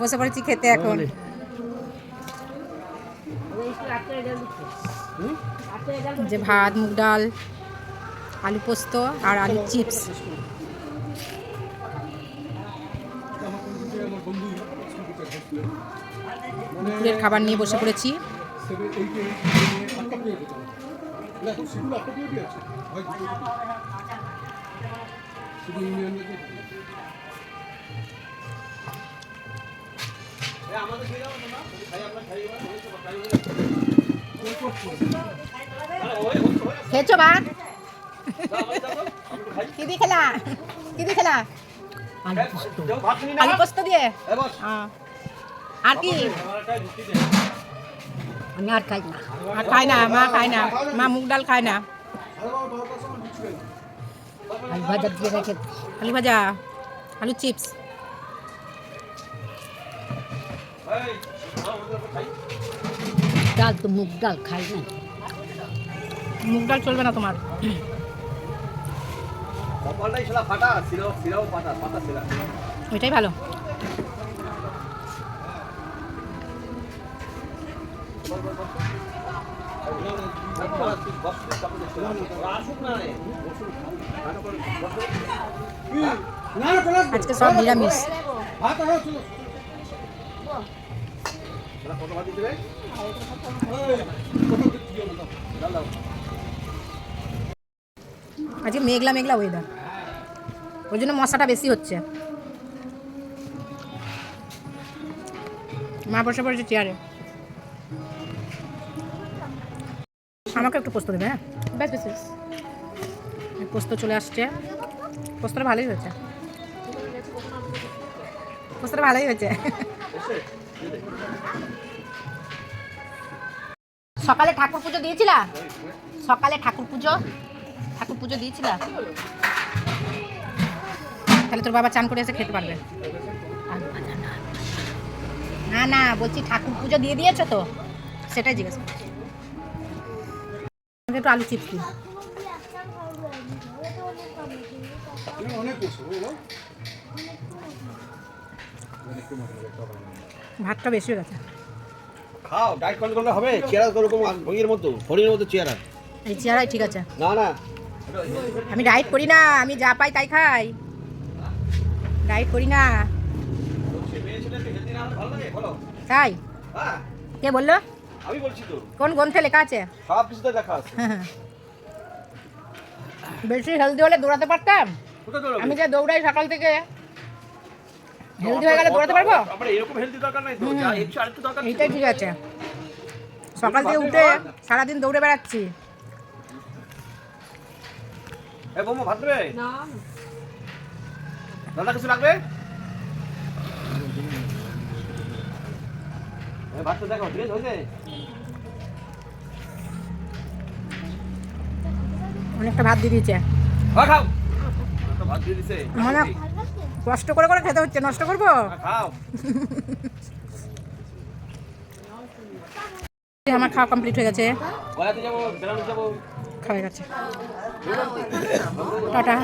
বসে পড়েছি খেতে এখন। যে ভাত মুগ ডাল আলু পোস্ত আর আলু চিপস। দুপুরের খাবার নিয়ে বসে পড়েছি। খেয়েছো ভাত? কি দিয়ে খেলা? কি দিয়ে খেলা? আলু পোস্ত দিয়ে? হ্যাঁ। আর কি? আমি আর খাই না। আর খায় না, মা খাই না, মা মুগ ডাল খায় না। আলু ভাজা দিয়ে রেখে আলু ভাজা, আলু চিপস। ডাল তো মুগ ডাল খাই না। মুগ ডাল চলবে না তোমার। ওইটাই ভালো। আজকে সব নিরামিষ। আজকে মেঘলা মেঘলা ওয়েদার ওই জন্য মশাটা বেশি হচ্ছে। মা বসে পড়েছে চেয়ারে আমাকে একটু পোস্ত দেবে হ্যাঁ? ব্যাস ব্যাস। পোস্ত চলে আসছে। পোস্তটা ভালোই হয়েছে। পোস্তটা ভালোই হয়েছে। সকালে ঠাকুর পুজো দিয়েছিলা? সকালে ঠাকুর পুজো? ঠাকুর পুজো দিয়েছিলা? তাহলে তোর বাবা চান করে এসে খেতে পারবে। না না, বলছি ঠাকুর পুজো দিয়ে দিয়েছ তো? সেটাই জিজ্ঞেস একটু আলু চিপস। দিন ভাতটা বেশি হয়ে গেছে। খাও ডাইট কন্ট্রোল করলে হবে চেহারা তো ওরকম ভঙ্গির মতো হরিণের মতো চেহারা। এই চেহারাই ঠিক আছে। না না। আমি ডায়েট করি না আমি যা পাই তাই খাই। ডায়েট করি না। তাই? হ্যাঁ। কে বলল? আমি বলছি তো। কোন গ্রন্থে লেখা আছে? সব কিছুতে দেখা আছে। বেশি হেলদি হলে দৌড়াতে পারতাম। আমি যে দৌড়াই সকাল থেকে। হেলদি হয়ে গেলে দৌড়াতে পারব? আমার এরকম হেলদি দরকার নাই তো। যা একটু আরেকটু দরকার এইটাই ঠিক আছে। সকাল থেকে উঠে সারাদিন দৌড়ে বেড়াচ্ছি। এ বৌমা ভাত দেবে? দাদা কিছু লাগবে? ভাত তো দেখো ঠিক আছে অনেকটা ভাত দিয়ে দিয়েছে। হ্যাঁ খাও। ভাত দিয়ে দিছে। মানে কষ্ট করে করে খেতে হচ্ছে নষ্ট করব? আমার খাওয়া কমপ্লিট হয়ে গেছে। খাওয়া গেছে। টাটা।